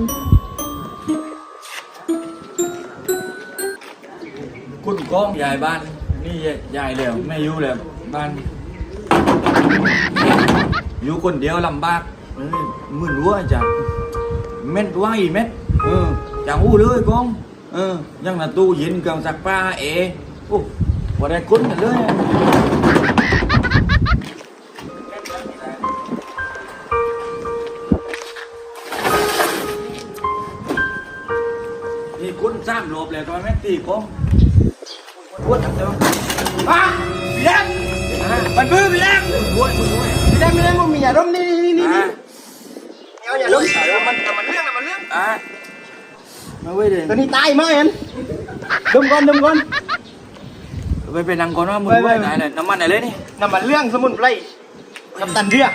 คุณก้องยายบ้าน นี่ยายแล้วไม่อยู่แล้วบ้านอยู่คนเดียวลำบากเอ้ยมึนวัวจ้ะเม็ดว่าอีเม็ดเออจังอู้เลยก้องเออยังน่ะตู้เย็นเครื่องซักผ้าเอโอ้บ่ได้คุ้นกันเลย นี่คุณสามรอบแล้วทำไมไม่ตีก้องปวดจังเลยอะพี่แดงมันบื้อพี่แดงปวดปวดปวดพี่แดงพี่แดงมันมีอย่าดมนี่นี่นี่อะเอาอย่าดมมันมันเรื่องมันเรื่องอะมาเว้ยเดี๋ยวตัวนี้ตายไหมเห็นดมก่อนดมก่อนไปไปนั่งก่อนว่ามึงไปไปไว้ไหนไหนน้ำมันไหนเลยนี่น้ำมันเรื่องสมุนไพรกับตันเรือ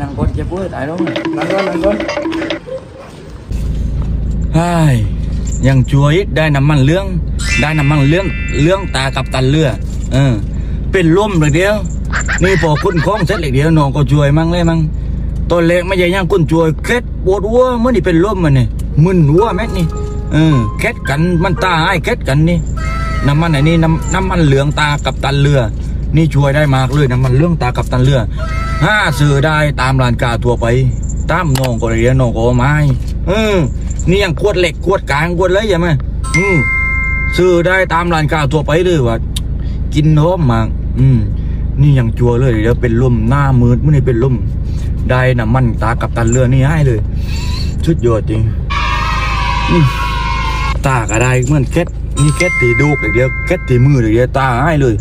นั่งก่อนเจ็บปวดตายแล้วนั่งก่อนนั่งก่อน ใช่ยังช่วยได้น้ำมันเรื่อง ได้น้ำมันเรื่องเรื่องตากับตันเรือเออ เป็นลมเลยเดียว นี่พอคุณคล้องเสร็จเลยเดียวน้องก็ช่วยมั่งเลยมั่งตอนแรกไม่ใช่ยังคุณช่วยเคล็ดปวดหัวเมื่อนี่เป็นลมมันนี่มึนหัวแม่นี่เออเคล็ดกันมันตาให้เคล็ดกันนี่น้ำมันไหนนี่น้ำน้ำมันเหลืองตากับตันเรือ นี่ช่วยได้มากเลยน้ำมันเรื่องตากับตันเรือห้าซื้อได้ตามร้านกาทั่วไปตามน้องก็เรียนน้องก็ไม้เออ นี่ยังขวดเหล็กขวดกลางขวดเลยใช่ไหมอืมซื้อได้ตามร้านกาทั่วไปเลยว่ากินหอมมากอืม นี่ยังจัวเลยเดี๋ยวเป็นลมหน้ามืดมื่อนี่เป็นลมได้น้ำมันตากับตันเรือนี่ให้เลยชุดยอดจริงตาก็ได้เหมือนแคทนี่แคทตีดูกเลยเดี๋ยวแคทตีมือเดี๋ยวตาให้เลย